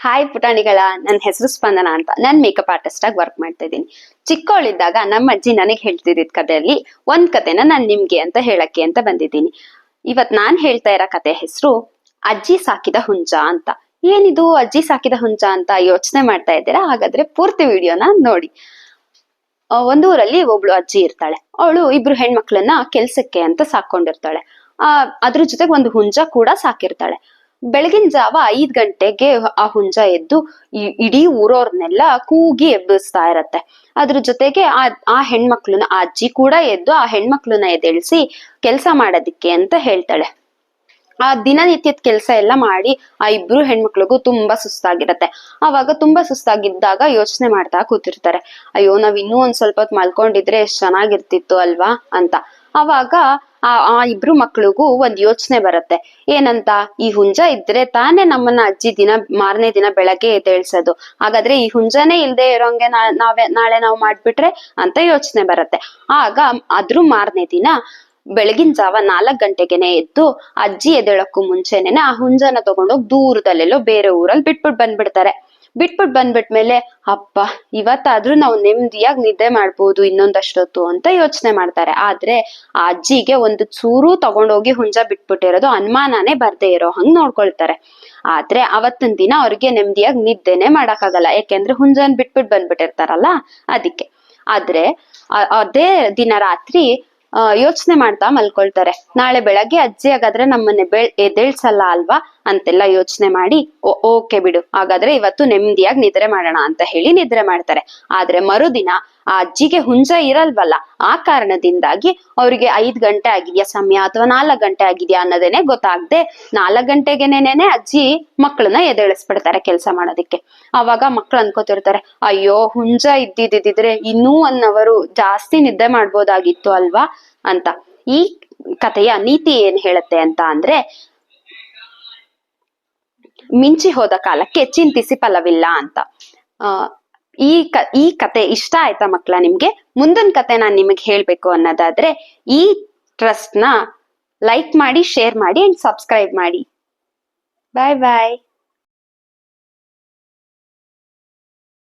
Hi ಪುಟಾಣಿಗಳ ನನ್ನ ಹೆಸರು ಸ್ಪಂದನ ಅಂತ. ನಾನು ಮೇಕಪ್ ಆರ್ಟಿಸ್ಟ್ ಆಗಿ ವರ್ಕ್ ಮಾಡ್ತಾ ಇದ್ದೀನಿ. ಚಿಕ್ಕವಳಿದ್ದಾಗ ನಮ್ಮ ಅಜ್ಜಿ ನನಗೆ ಹೇಳ್ತಿದ್ದಿದ್ ಕಥೆಯಲ್ಲಿ, ಒಂದ್ ಕಥೆನ ನಾನು ನಿಮ್ಗೆ ಅಂತ ಹೇಳಕ್ಕೆ ಅಂತ ಬಂದಿದ್ದೀನಿ. ಇವತ್ ನಾನ್ ಹೇಳ್ತಾ ಇರೋ ಕತೆ ಹೆಸರು, ಅಜ್ಜಿ ಸಾಕಿದ ಹುಂಜ ಅಂತ. ಏನಿದು ಅಜ್ಜಿ ಸಾಕಿದ ಹುಂಜ ಅಂತ ಯೋಚನೆ ಮಾಡ್ತಾ ಇದ್ದೀರಾ? ಹಾಗಾದ್ರೆ ಪೂರ್ತಿ ವಿಡಿಯೋನ ನೋಡಿ. ಒಂದೂರಲ್ಲಿ ಒಬ್ಳು ಅಜ್ಜಿ ಇರ್ತಾಳೆ. ಅವಳು ಇಬ್ರು ಹೆಣ್ಮಕ್ಳನ್ನ ಕೆಲ್ಸಕ್ಕೆ ಅಂತ ಸಾಕೊಂಡಿರ್ತಾಳೆ ಆ, ಅದ್ರ ಜೊತೆಗೆ ಒಂದು ಹುಂಜ ಕೂಡ ಸಾಕಿರ್ತಾಳೆ. ಬೆಳಗಿನ ಜಾವ ಐದ್ ಗಂಟೆಗೆ ಆ ಹುಂಜ ಎದ್ದು ಇಡೀ ಊರೋರ್ನೆಲ್ಲ ಕೂಗಿ ಎಬ್ಬಿಸ್ತಾ ಇರತ್ತೆ. ಅದ್ರ ಜೊತೆಗೆ ಆ ಆ ಹೆಣ್ಮಕ್ಳನ್ನ, ಆ ಅಜ್ಜಿ ಕೂಡ ಎದ್ದು ಆ ಹೆಣ್ಮಕ್ಳನ್ನ ಎದ್ದೇಳಿಸಿ ಕೆಲಸ ಮಾಡೋದಿಕ್ಕೆ ಅಂತ ಹೇಳ್ತಾಳೆ. ಆ ದಿನನಿತ್ಯದ ಕೆಲಸ ಎಲ್ಲ ಮಾಡಿ ಆ ಇಬ್ರು ಹೆಣ್ಮಕ್ಳಿಗೂ ತುಂಬಾ ಸುಸ್ತಾಗಿರತ್ತೆ. ಅವಾಗ ತುಂಬಾ ಸುಸ್ತಾಗಿದ್ದಾಗ ಯೋಚನೆ ಮಾಡ್ತಾ ಕೂತಿರ್ತಾರೆ. ಅಯ್ಯೋ, ನಾವ್ ಇನ್ನೂ ಒಂದ್ ಸ್ವಲ್ಪ ಹೊತ್ತು ಮಲ್ಕೊಂಡಿದ್ರೆ ಎಷ್ಟ್ ಚೆನ್ನಾಗಿರ್ತಿತ್ತು ಅಲ್ವಾ ಅಂತ. ಅವಾಗ ಆ ಆ ಇಬ್ರು ಮಕ್ಳಿಗೂ ಒಂದ್ ಯೋಚನೆ ಬರುತ್ತೆ. ಏನಂತ? ಈ ಹುಂಜ ಇದ್ರೆ ತಾನೇ ನಮ್ಮನ್ನ ಅಜ್ಜಿ ದಿನ, ಮಾರನೇ ದಿನ ಬೆಳಗ್ಗೆ ಎದ್ದೇಳ್ಸೋದು. ಹಾಗಾದ್ರೆ ಈ ಹುಂಜನೇ ಇಲ್ದೆ ಇರೋಂಗೆ ನಾವೇ, ನಾಳೆ ನಾವು ಮಾಡ್ಬಿಟ್ರೆ ಅಂತ ಯೋಚನೆ ಬರುತ್ತೆ. ಆಗ ಅದ್ರ ಮಾರನೇ ದಿನ ಬೆಳಗಿನ ಜಾವ ನಾಲ್ಕ್ ಗಂಟೆಗೆನೆ ಎದ್ದು ಅಜ್ಜಿ ಎದ್ದೇಳಕ್ಕೂ ಮುಂಚೆನೆ ಆ ಹುಂಜನ ತಗೊಂಡೋಗಿ ದೂರದಲ್ಲೆಲ್ಲೋ ಬೇರೆ ಊರಲ್ಲಿ ಬಿಟ್ಬಿಟ್ ಬಂದ್ಬಿಡ್ತಾರೆ. ಬಿಟ್ಬಿಟ್ ಬಂದ್ಬಿಟ್ಮೇಲೆ ಅಪ್ಪ, ಇವತ್ತಾದ್ರೂ ನಾವು ನೆಮ್ಮದಿಯಾಗಿ ನಿದ್ದೆ ಮಾಡ್ಬೋದು ಇನ್ನೊಂದಷ್ಟೊತ್ತು ಅಂತ ಯೋಚನೆ ಮಾಡ್ತಾರೆ. ಆದ್ರೆ ಆ ಅಜ್ಜಿಗೆ ಒಂದು ಚೂರು ತಗೊಂಡೋಗಿ ಹುಂಜ ಬಿಟ್ಬಿಟ್ಟಿರೋದು ಅನುಮಾನನೇ ಬರ್ದೇ ಇರೋ ಹಂಗ್ ನೋಡ್ಕೊಳ್ತಾರೆ. ಆದ್ರೆ ಅವತ್ತಿನ ದಿನ ಅವ್ರಿಗೆ ನೆಮ್ಮದಿಯಾಗಿ ನಿದ್ದೆನೆ ಮಾಡಕ್ಕಾಗಲ್ಲ. ಯಾಕೆಂದ್ರೆ ಹುಂಜನ್ ಬಿಟ್ಬಿಟ್ ಬಂದ್ಬಿಟ್ಟಿರ್ತಾರಲ್ಲ, ಅದಕ್ಕೆ. ಆದ್ರೆ ಅದೇ ದಿನ ರಾತ್ರಿ ಯೋಚನೆ ಮಾಡ್ತಾ ಮಲ್ಕೊಳ್ತಾರೆ. ನಾಳೆ ಬೆಳಗ್ಗೆ ಅಜ್ಜಿ ಹಾಗಾದ್ರೆ ನಮ್ಮನ್ನ ಬೆಳ್ ಎದ್ದೇಳ್ಸಲ್ಲ ಅಲ್ವಾ? ಅಂತೆಲ್ಲ ಯೋಚನೆ ಮಾಡಿ, "ಓ- ಓಕೆ ಬಿಡು. ಹಾಗಾದ್ರೆ ಇವತ್ತು ನೆಮ್ಮದಿಯಾಗಿ ನಿದ್ರೆ ಮಾಡೋಣ ಅಂತ ಹೇಳಿ ನಿದ್ರೆ ಮಾಡ್ತಾರೆ. ಆದ್ರೆ ಮರುದಿನ ಆ ಅಜ್ಜಿಗೆ ಹುಂಜ ಇರಲ್ವಲ್ಲ? ಆ ಕಾರಣದಿಂದಾಗಿ ಅವ್ರಿಗೆ ಐದ್ ಗಂಟೆ ಆಗಿದ್ಯಾ ಸಮಯ ಅಥವಾ ನಾಲ್ಕ್ ಗಂಟೆ ಆಗಿದ್ಯಾ ಅನ್ನೋದೇನೆ ಗೊತ್ತಾಗ್ದೆ ನಾಲ್ಕ್ ಗಂಟೆಗೆನೇನೆ ಅಜ್ಜಿ ಮಕ್ಕಳನ್ನ ಎದ್ದೇಳಿಸ್ಬಿಡ್ತಾರೆ ಕೆಲಸ ಮಾಡೋದಿಕ್ಕೆ. ಅವಾಗ ಮಕ್ಳು ಅನ್ಕೋತಿರ್ತಾರೆ, ಅಯ್ಯೋ, ಹುಂಜ ಇದ್ದಿದ್ದಿದ್ರೆ ಇನ್ನೂ ಒನ್ ಅವರು ಜಾಸ್ತಿ ನಿದ್ದೆ ಮಾಡ್ಬೋದಾಗಿತ್ತು ಅಲ್ವಾ? ಅಂತ. ಈ ಕಥೆಯ ನೀತಿ ಏನ್ ಹೇಳುತ್ತೆ ಅಂತ ಅಂದ್ರೆ, ಮಿಂಚಿ ಹೋದ ಕಾಲಕ್ಕೆ ಚಿಂತಿಸಿ ಫಲವಿಲ್ಲ ಅಂತ. ಆ ಈ ಕ, ಈ ಕತೆ ಇಷ್ಟ ಆಯ್ತಾ ಮಕ್ಕಳ ನಿಮ್ಗೆ? ಮುಂದಿನ ಕತೆ ನಾನು ನಿಮಗೆ ಹೇಳ್ಬೇಕು ಅನ್ನೋದಾದ್ರೆ, ಈ ಟ್ರಸ್ಟ್ನ ಲೈಕ್ ಮಾಡಿ ಶೇರ್ ಮಾಡಿ ಅಂಡ್ ಸಬ್ಸ್ಕ್ರೈಬ್ ಮಾಡಿ. ಬಾಯ್ ಬಾಯ್